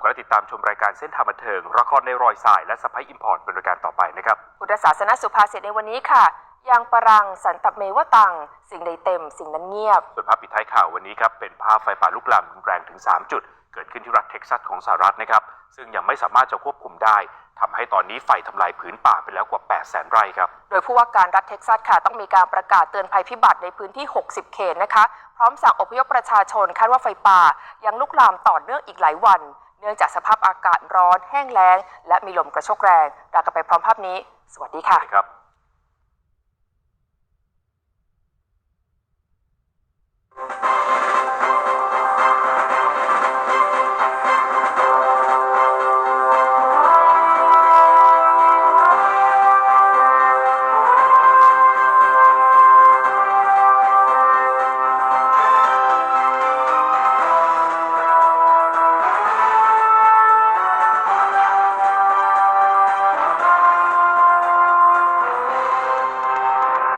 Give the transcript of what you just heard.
แล้วก็ติดตามชมรายการเส้นทางบันเทิงละครในรอยสาย และสไปอิมพอร์ตเป็นรายการต่อไปนะครับพุทธศาสนสุภาษิตในวันนี้ค่ะยังปรังสันตเมวตัง สิ่งใดเต็ม สิ่งนั้นเงียบ ส่วนภาพปิดท้ายข่าววันนี้ครับเป็นภาพไฟป่าลุกลามรุนแรงถึง 3 จุด เกิดขึ้นที่รัฐเท็กซัสของสหรัฐนะครับ ซึ่งยังไม่สามารถจะควบคุมได้ ทำให้ตอนนี้ไฟทำลายผืนป่าไปแล้วกว่า 8 0 0 0 0 0 ไร่ครับ โดยผู้ว่าการรัฐเท็กซัสค่ะ ต้องมีการประกาศเตือนภัยพิบัติในพื้นที่ 60 เขตนะคะ พร้อมสั่งอพยพประชาชนคาดว่าไฟป่า ยังลุกลามต่อเนื่องอีกหลายวัน เนื่องจากสภาพอากาศร้อนแห้งแล้ง และมีลมกระโชกแรงเรากันไปพร้อมภาพนี้ สวัสดีค่ะครับ